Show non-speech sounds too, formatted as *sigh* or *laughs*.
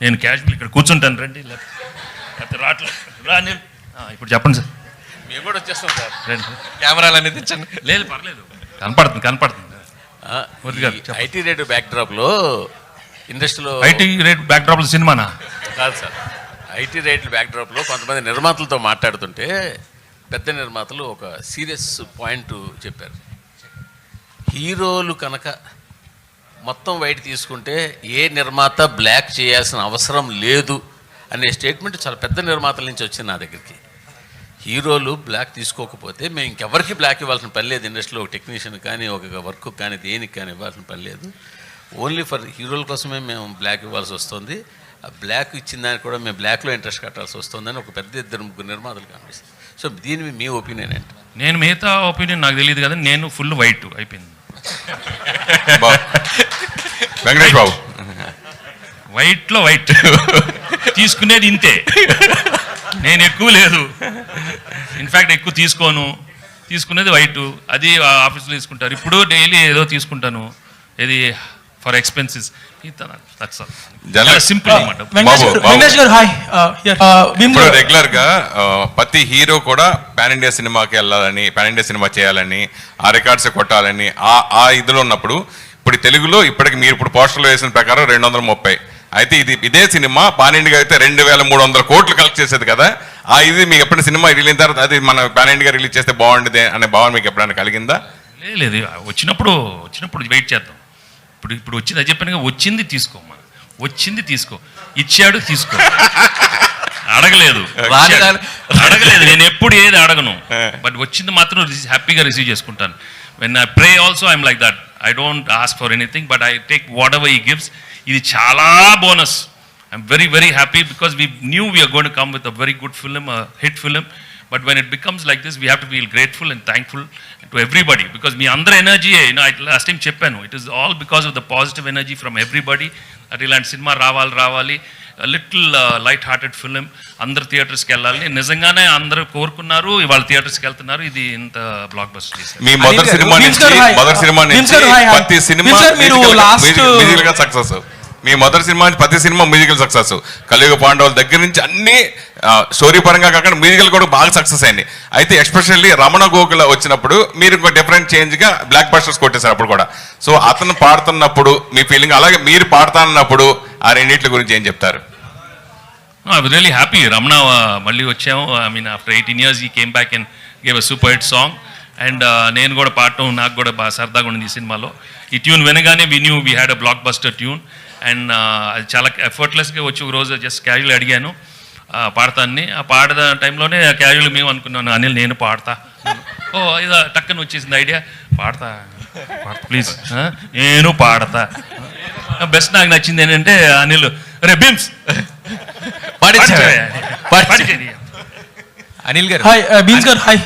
నేను క్యాజువల్ ఇక్కడ కూర్చుంటాను రండి లేకపోతే రావట్లేదు రా ఆ, ఇప్పుడు చెప్పండి సార్. మేము కూడా వచ్చేస్తాం సార్. రండి. కెమెరాలు అనేది తెచ్చండి లేదు పర్లేదు. కనపడుతుంది కనపడుతుంది. ఐటీ రేటు బ్యాక్డ్రాప్లో ఇండస్ట్రీలో ఐటీ రేట్ బ్యాక్ డ్రాప్ సినిమానా? కాదు సార్. ఐటీ రేట్ల బ్యాక్డ్రాప్లో కొంతమంది నిర్మాతలతో మాట్లాడుతుంటే పెద్ద నిర్మాతలు ఒక సీరియస్ పాయింట్ చెప్పారు. హీరోలు కనుక మొత్తం వైట్ తీసుకుంటే ఏ నిర్మాత బ్లాక్ చేయాల్సిన అవసరం లేదు అనే స్టేట్మెంట్ చాలా పెద్ద నిర్మాతల నుంచి వచ్చింది నా దగ్గరికి. హీరోలు బ్లాక్ తీసుకోకపోతే మేము ఇంకెవరికి బ్లాక్ ఇవ్వాల్సిన పని లేదు. ఇండస్ట్రీలో ఒక టెక్నీషియన్ కానీ ఒక వర్క్ కానీ దేనికి కానీ ఇవ్వాల్సిన పని లేదు. ఓన్లీ ఫర్ హీరోల కోసమే మేము బ్లాక్ ఇవ్వాల్సి వస్తుంది. ఆ బ్లాక్ ఇచ్చిన దానికి కూడా మేము బ్లాక్లో ఇంట్రెస్ట్ కట్టాల్సి వస్తుందని ఒక పెద్ద ఇద్దరు ముగ్గురు నిర్మాతలు కనిపిస్తుంది సో దీని మీ ఒపీనియన్ ఏంటి? నేను మిగతా ఒపీనియన్ నాకు తెలియదు కదా నేను ఫుల్ వైట్ అయిపోయింది. వెంకటేష్ బాబు. *laughs* వైట్లో వైట్. తీసుకునేది ఇంతే. నేను ఎక్కువ లేదు. ఇన్ఫ్యాక్ట్ ఎక్కువ తీసుకోను. తీసుకునేది వైట్. అది ఆఫీస్లో తీసుకుంటారు. ఇప్పుడు డైలీ ఏదో తీసుకుంటాను. ఇది ఫర్ ఎక్స్పెన్సెస్. సింపుల్ రెగ్యులర్గా ప్రతి హీరో కూడా పాన్ ఇండియా సినిమాకి వెళ్ళాలని పాన్ ఇండియా సినిమా చేయాలని ఆ రికార్డ్స్ కొట్టాలని ఆ ఆ ఇదిలో ఉన్నప్పుడు ఇప్పుడు తెలుగులో ఇప్పటికి మీరు ఇప్పుడు పోస్టర్లో వేసిన ప్రకారం రెండు వందల ముప్పై అయితే ఇది ఇదే సినిమా పాన్ ఇండియా అయితే రెండు వేల మూడు వందల కోట్లు కలెక్ట్ చేసేది కదా. ఆ ఇది మీకు ఎప్పుడు సినిమా రిలీజ్ తర్వాత అది మన పాన్ ఇండియా రిలీజ్ చేస్తే బాగుండేది అనే భావన మీకు ఎప్పుడైనా కలిగిందా? లే- లేదు వచ్చినప్పుడు వచ్చినప్పుడు వెయిట్ చేద్దాం. ఇప్పుడు ఇప్పుడు వచ్చింది అది చెప్పాను వచ్చింది తీసుకోమ్మా వచ్చింది తీసుకో. ఇచ్చాడు తీసుకో. అడగలేదు. *laughs* అడగలేదు. నేను ఎప్పుడు ఏది అడగను. *laughs* బట్ వచ్చింది మాత్రం హ్యాపీగా రిసీవ్ చేసుకుంటాను. When I pray also I'm like that I don't ask for anything but I take whatever he gives ఇది చాలా bonus I'm very very happy because we knew we are gonna come with a very good film hit film but when it becomes like this we have to feel grateful and thankful to everybody because మీ అందరి energy last time చెప్పాను it is all because of the positive energy from everybody at ఇలాంటి cinema రావాలి రావాలి. Little light hearted film అందరు థియేటర్స్కి వెళ్ళాలి. నిజంగానే అందరూ కోరుకున్నారు ఇవాళ థియేటర్స్కి వెళ్తున్నారు. ఇది ఇంత బ్లాక్ బస్టర్ చేశారు. మీ మొదటి సినిమా నుంచి. మొదటి సినిమా నుంచి. ప్రతి సినిమా సక్సెస్. మీ మొదటి సినిమా ప్రతి సినిమా మ్యూజికల్ సక్సెస్ కలియుగ పాండవుల దగ్గర నుంచి అన్ని స్టోరీ పరంగా కాకుండా మ్యూజికల్ కూడా బాగా సక్సెస్ అయింది. అయితే ఎస్పెషల్లీ రమణ గోకుల వచ్చినప్పుడు మీరు ఇంకో డిఫరెంట్ చేంజ్గా బ్లాక్ బస్టర్స్ కొట్టేశారు అప్పుడు కూడా. సో అతను పాడుతున్నప్పుడు మీ ఫీలింగ్ అలాగే మీరు పాడుతానన్నప్పుడు ఆ రెండింటి గురించి ఏం చెప్తారు? ఐ రియలీ హ్యాపీ రమణ మళ్ళీ వచ్చాము. I mean after eighteen years he came back and gave a super hit song and uh, నేను కూడా పాడటం నాకు కూడా బాగా సరదాగా ఉంది ఈ సినిమాలో. ఈ ట్యూన్ వినగానే we knew we had a blockbuster tune and అది చాలా ఎఫర్ట్లెస్గా వచ్చి ఒక రోజు జస్ట్ క్యాజువల్ అడిగాను ఆ, పాడతాన్ని. ఆ పాడద టైంలోనే క్యాజువల్ మేము అనుకున్నాను అనిల్ నేను పాడతా. ఓ ఇదో టక్కన వచ్చేసింది ఐడియా పాడతా పాడతా ప్లీజ్ నేను పాడతా. బెస్ట్ నాకు నచ్చింది ఏంటంటే అనిల్ రే బిమ్స్. పాడించారు. అనిల్ గారు. హాయ్ భీమ్స్ గారు హాయ్